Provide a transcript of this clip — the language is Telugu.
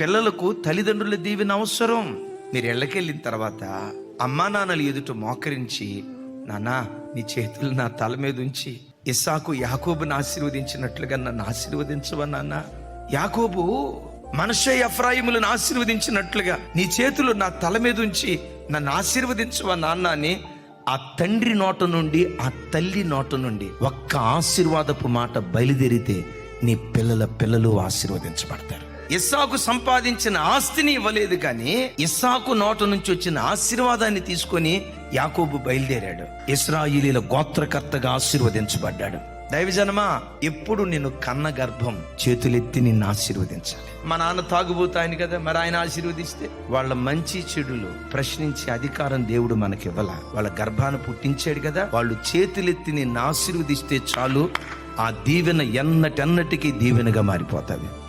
పిల్లలకు తల్లిదండ్రుల దీవెన అవసరం. మీరు ఎళ్ళకెళ్ళిన తర్వాత అమ్మా నాన్నలు ఎదుట మోకరించి నానా నీ చేతులు నా తల మీద ఉంచి ఇస్సాకు యాకోబుని ఆశీర్వదించినట్లుగా నన్ను ఆశీర్వదించవా నాన్న? యాకోబు మనషే ఎఫ్రాయిములను ఆశీర్వదించినట్లుగా నీ చేతులు నా తల మీద ఉంచి నన్ను ఆశీర్వదించవా నాన్న? అని ఆ తండ్రి నోట నుండి ఆ తల్లి నోట నుండి ఒక్క ఆశీర్వాదపు మాట బయలుదేరితే నీ పిల్లల పిల్లలు ఆశీర్వదించబడతారు. ఇస్సాకు సంపాదించిన ఆస్తిని ఇవ్వలేదు కానీ ఇస్సాకు నోట నుంచి వచ్చిన ఆశీర్వాదాన్ని తీసుకొని యాకోబు బయలుదేరాడు. ఇస్రాయిలీల గోత్రకర్తగా ఆశీర్వదించబడ్డాడు. దైవజనమా ఎప్పుడు నేను కన్న గర్భం చేతులెత్తి నిన్ను ఆశీర్వదించాలి. మా నాన్న తాగుబోతాయని కదా మరి ఆయన ఆశీర్వదిస్తే? వాళ్ళ మంచి చెడులు ప్రశ్నించే అధికారం దేవుడు మనకి ఇవ్వాల వాళ్ళ గర్భాన్ని పుట్టించాడు కదా వాళ్ళు చేతులెత్తి నిన్ను ఆశీర్వదిస్తే చాలు. ఆ దీవెన ఎన్నటన్నటికీ దీవెనగా మారిపోతావి